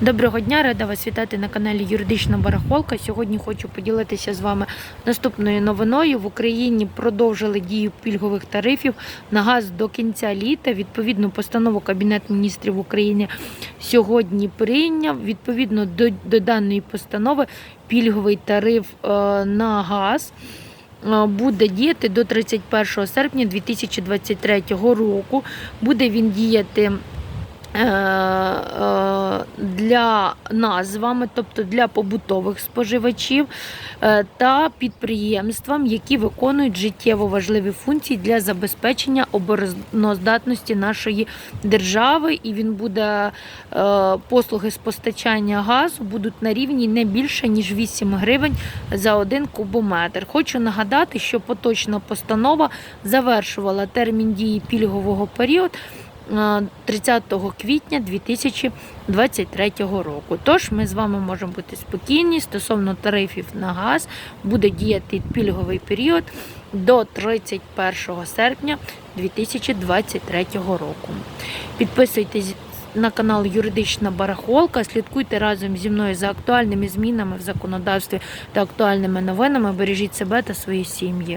Доброго дня, рада вас вітати на каналі Юридична Барахолка. Сьогодні хочу поділитися з вами наступною новиною. В Україні продовжили дію пільгових тарифів на газ до кінця літа. Відповідну постанову Кабінет міністрів України сьогодні прийняв. Відповідно до, до даної постанови пільговий тариф е, на газ. е, Буде діяти до 31 серпня 2023 року. Буде він діяти е, для нас з вами, тобто для побутових споживачів е, та підприємствам, які виконують життєво важливі функції для забезпечення обороноздатності нашої держави, і він буде е, послуги з постачання газу будуть на рівні не більше ніж 8 гривень за один кубометр. Хочу нагадати, що поточна постанова завершувала термін дії пільгового періоду. Е, 30 квітня 2023 року. Тож ми з вами можемо бути спокійні стосовно тарифів на газ буде діяти пільговий період до 31 серпня 2023 року. Підписуйтесь на канал Юридична Барахолка, слідкуйте разом зі мною за актуальними змінами в законодавстві та актуальними новинами. Бережіть себе та свої сім'ї.